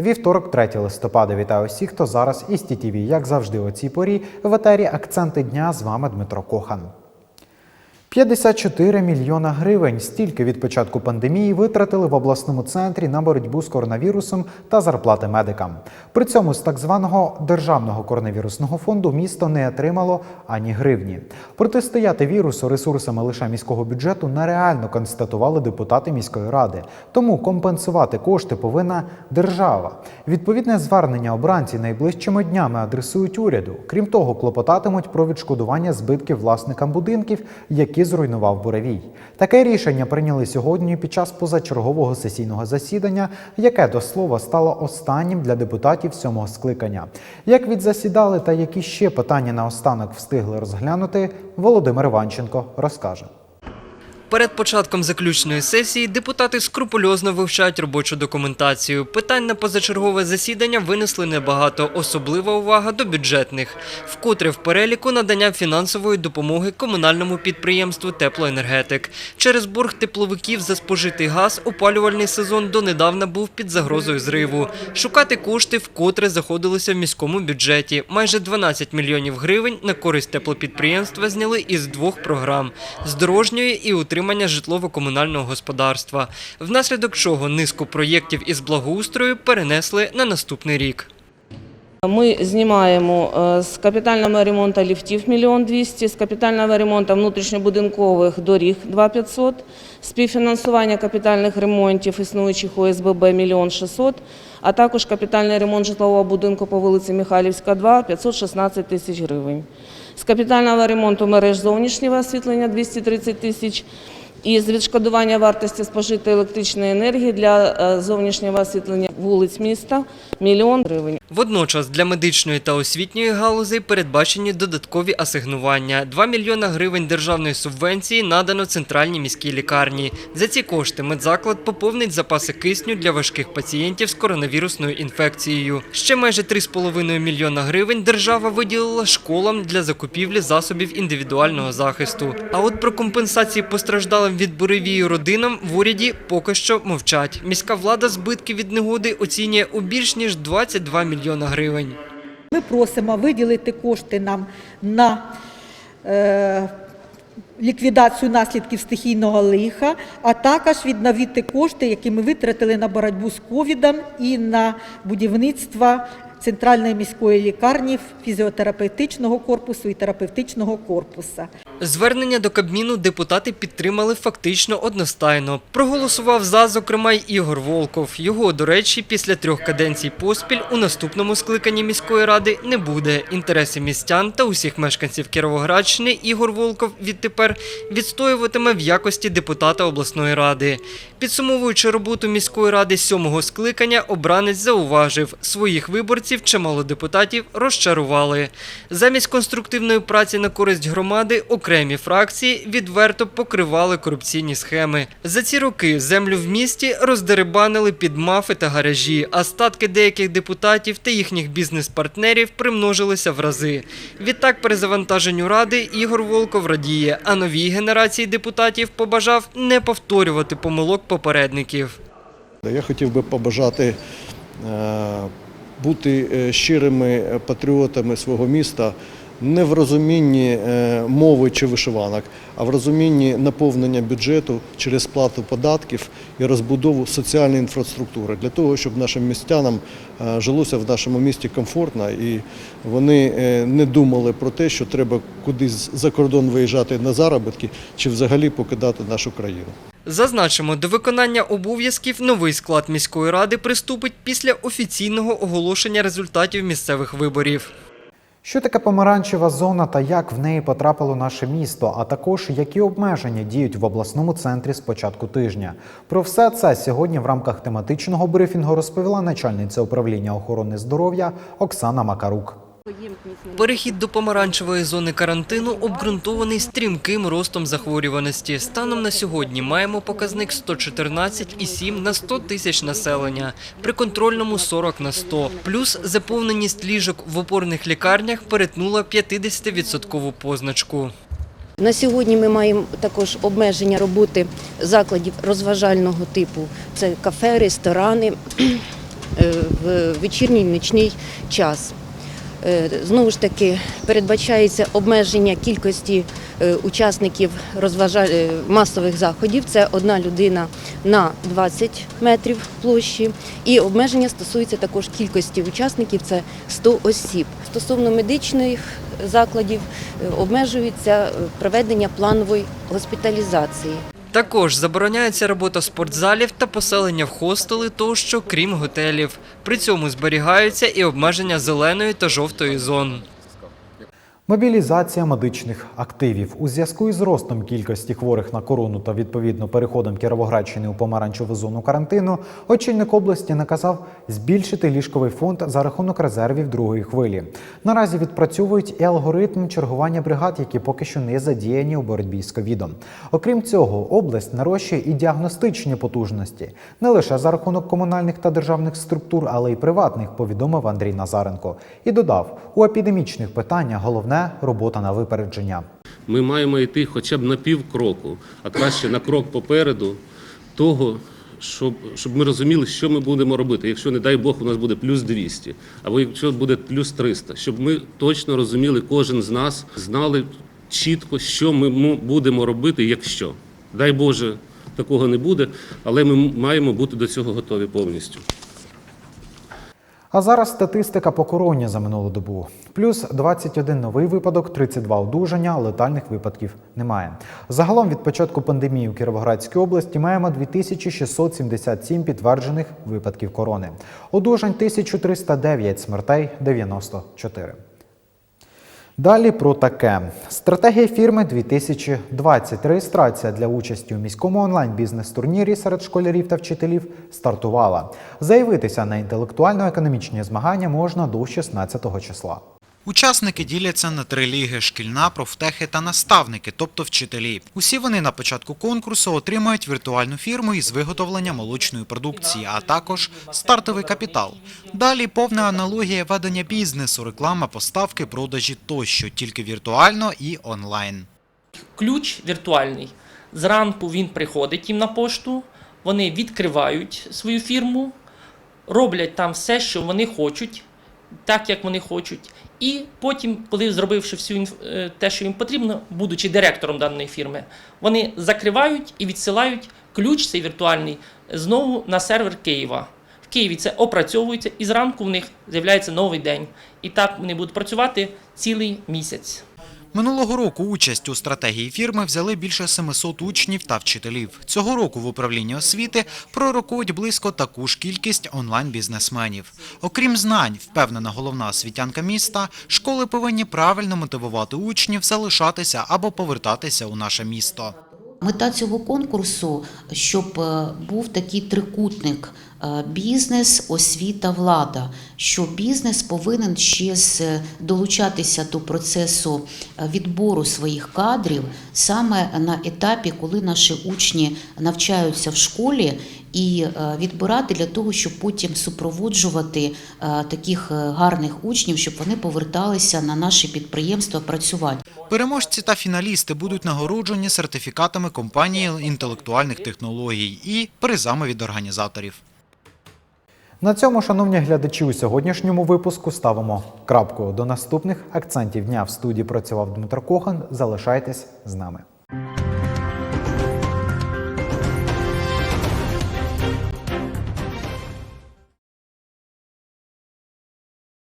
Вівторок, 3 листопада. Вітаю всіх, хто зараз із ТІТІВІ. Як завжди, о цій порі в етері акценти дня. З вами Дмитро Кохан. 54 мільйона гривень стільки від початку пандемії витратили в обласному центрі на боротьбу з коронавірусом та зарплати медикам. При цьому з так званого державного коронавірусного фонду місто не отримало ані гривні. Протистояти вірусу ресурсами лише міського бюджету нереально констатували депутати міської ради. Тому компенсувати кошти повинна держава. Відповідне звернення обранці найближчими днями адресують уряду. Крім того, клопотатимуть про відшкодування збитків власникам будинків, які зруйнував буревій. Таке рішення прийняли сьогодні під час позачергового сесійного засідання, яке до слова стало останнім для депутатів сьомого скликання. Як відзасідали та які ще питання наостанок встигли розглянути, Володимир Іванченко розкаже. Перед початком заключної сесії депутати скрупульозно вивчають робочу документацію. Питань на позачергове засідання винесли небагато, особлива увага до бюджетних, вкотре в переліку надання фінансової допомоги комунальному підприємству Теплоенергетик. Через борг тепловиків за спожитий газ опалювальний сезон донедавна був під загрозою зриву. Шукати кошти вкотре заходилося в міському бюджеті. Майже 12 мільйонів гривень на користь теплопідприємства зняли із двох програм з дорожньої і утримання житлово-комунального господарства, внаслідок чого низку проєктів із благоустрою перенесли на наступний рік. Ми знімаємо е, з капітального ремонту ліфтів мільйон 200, з капітального ремонту внутрішньобудинкових доріг 2500, співфінансування капітальних ремонтів існуючих ОСББ мільйон 600, а також капітальний ремонт житлового будинку по вулиці Михайлівська, 2 516 тисяч гривень. З капітального ремонту мереж зовнішнього освітлення 230 тисяч і з відшкодування вартості спожитої електричної енергії для е, зовнішнього освітлення вулиць міста мільйон гривень. Водночас для медичної та освітньої галузей передбачені додаткові асигнування. 2 мільйона гривень державної субвенції надано центральній міській лікарні. За ці кошти медзаклад поповнить запаси кисню для важких пацієнтів з коронавірусною інфекцією. Ще майже 3,5 мільйона гривень держава виділила школам для закупівлі засобів індивідуального захисту. А от про компенсації постраждалим від буревію родинам в уряді поки що мовчать. Міська влада збитки від негоди оцінює у більш ніж 22 мільйона гривень. Ми просимо виділити кошти нам на е, ліквідацію наслідків стихійного лиха, а також відновити кошти, які ми витратили на боротьбу з ковідом і на будівництво центральної міської лікарні, фізіотерапевтичного корпусу і терапевтичного корпусу. Звернення до Кабміну депутати підтримали фактично одностайно. Проголосував за, зокрема, й Ігор Волков. Його, до речі, після трьох каденцій поспіль у наступному скликанні міської ради не буде. Інтереси містян та усіх мешканців Кіровоградщини Ігор Волков відтепер відстоюватиме в якості депутата обласної ради. Підсумовуючи роботу міської ради сьомого скликання, обранець зауважив, своїх виборців чимало депутатів розчарували. Замість конструктивної праці на користь громади окремі фракції відверто покривали корупційні схеми. За ці роки землю в місті роздерибанили під мафи та гаражі, а статки деяких депутатів та їхніх бізнес-партнерів примножилися в рази. Відтак перезавантаженню ради Ігор Волков радіє, а новій генерації депутатів побажав не повторювати помилок попередників. Я хотів би побажати е, бути е, щирими патріотами свого міста не в розумінні е, мови чи вишиванок, а в розумінні наповнення бюджету через сплату податків і розбудову соціальної інфраструктури для того, щоб нашим містянам е, жилося в нашому місті комфортно і вони е, не думали про те, що треба кудись за кордон виїжджати на заробітки чи взагалі покидати нашу країну. Зазначимо, до виконання обов'язків новий склад міської ради приступить після офіційного оголошення результатів місцевих виборів. Що таке помаранчева зона та як в неї потрапило наше місто, а також які обмеження діють в обласному центрі з початку тижня? Про все це сьогодні в рамках тематичного брифінгу розповіла начальниця управління охорони здоров'я Оксана Макарук. Перехід до помаранчевої зони карантину обґрунтований стрімким ростом захворюваності. Станом на сьогодні маємо показник 114,7 на 100 тисяч населення, при контрольному 40 на 100. Плюс заповненість ліжок в опорних лікарнях перетнула 50-відсоткову позначку. На сьогодні ми маємо також обмеження роботи закладів розважального типу. Це кафе, ресторани, е, в вечірній нічний час. Е, Знову ж таки, передбачається обмеження кількості е, учасників е, масових заходів. Це одна людина на 20 метрів площі. І обмеження стосується також кількості учасників це 100 осіб. Стосовно медичних закладів обмежується проведення планової госпіталізації. Також забороняється робота спортзалів та поселення в хостели тощо, крім готелів. При цьому зберігаються і обмеження зеленої та жовтої зон. Мобілізація медичних активів у зв'язку із ростом кількості хворих на корону та відповідно переходом Кіровоградщини у помаранчеву зону карантину, очільник області наказав збільшити ліжковий фонд за рахунок резервів другої хвилі. Наразі відпрацьовують і алгоритм чергування бригад, які поки що не задіяні у боротьбі з ковідом. Окрім цього, область нарощує і діагностичні потужності не лише за рахунок комунальних та державних структур, але й приватних, повідомив Андрій Назаренко. І додав, у епідемічних питаннях головне робота на випередження. Ми маємо йти хоча б на пів кроку, а краще на крок попереду того, щоб, щоб ми розуміли, що ми будемо робити. Якщо, не дай Бог, у нас буде плюс 200, або якщо буде плюс 300, щоб ми точно розуміли, кожен з нас знали чітко, що ми будемо робити, якщо. Дай Боже, такого не буде, але ми маємо бути до цього готові повністю. А зараз статистика по короні за минулу добу. Плюс 21 новий випадок, 32 одужання, летальних випадків немає. Загалом від початку пандемії в Кіровоградській області маємо 2677 підтверджених випадків корони. Одужань 1309, смертей 94. Далі про таке. Стратегія фірми 2020. Реєстрація для участі у міському онлайн-бізнес-турнірі серед школярів та вчителів стартувала. Заявитися на інтелектуально-економічні змагання можна до 16 числа. Учасники діляться на три ліги: шкільна, профтехи та наставники, тобто вчителі. Усі вони на початку конкурсу отримають віртуальну фірму із виготовлення молочної продукції, а також стартовий капітал. Далі повна аналогія ведення бізнесу, реклама, поставки, продажі тощо, тільки віртуально і онлайн. ключ віртуальний. Зранку він приходить їм на пошту, вони відкривають свою фірму, роблять там все, що вони хочуть, так як вони хочуть. І потім, коли зробивши всю інф- е, те, що їм потрібно, будучи директором даної фірми, вони закривають і відсилають ключ цей віртуальний знову на сервер Києва. В Києві це опрацьовується, і зранку в них з'являється новий день. І так вони будуть працювати цілий місяць. Минулого року участь у стратегії фірми взяли більше 700 учнів та вчителів. Цього року в управлінні освіти пророкують близько таку ж кількість онлайн-бізнесменів. Окрім знань, впевнена головна освітянка міста, школи повинні правильно мотивувати учнів залишатися або повертатися у наше місто. Мета цього конкурсу, щоб е, був такий трикутник е, бізнес, освіта, влада. Що бізнес повинен ще з- долучатися до процесу е, відбору своїх кадрів саме на етапі, коли наші учні навчаються в школі, і е, відбирати для того, щоб потім супроводжувати е, таких е, гарних учнів, щоб вони поверталися на наші підприємства працювати. Переможці та фіналісти будуть нагороджені сертифікатами компанії інтелектуальних технологій і призами від організаторів. На цьому, шановні глядачі, у сьогоднішньому випуску ставимо крапку. До наступних акцентів дня в студії працював Дмитро Кохан. Залишайтесь з нами.